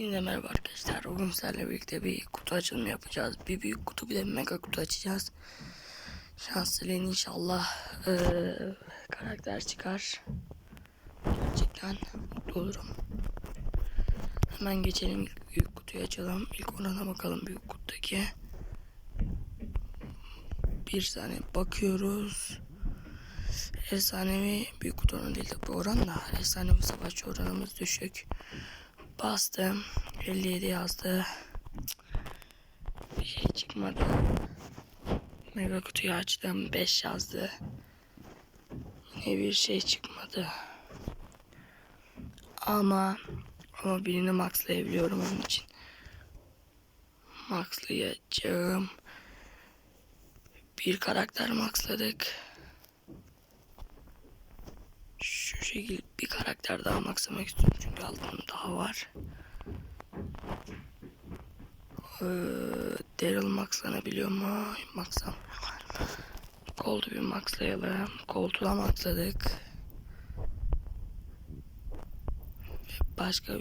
Hepinize merhaba arkadaşlar. Bugün sizlerle birlikte bir kutu açılımı yapacağız. Bir büyük kutu bir de mega kutu açacağız. Şanslı'yla inşallah eee, karakter çıkar. Gerçekten mutlu olurum. Hemen geçelim ilk büyük kutuyu açalım. İlk orana bakalım büyük kutudaki. Bir saniye bakıyoruz. Efsanevi büyük kutu oranı değil tabi oran da efsanevi savaşçı oranımız düşük. Bastım. 57 yazdı. Bir şey çıkmadı. Mega kutuyu açtım. 5 yazdı. Yine bir şey çıkmadı. Ama ama birini maxlayabiliyorum onun için. Maxlayacağım. Bir karakter maxladık. Şekilde bir karakter daha maxlamak istiyorum çünkü altında daha var. Ee, Daryl maxlanabiliyor mu? Maxlam. Colt'u bir maxlayalım. Colt'u da maxladık. Başka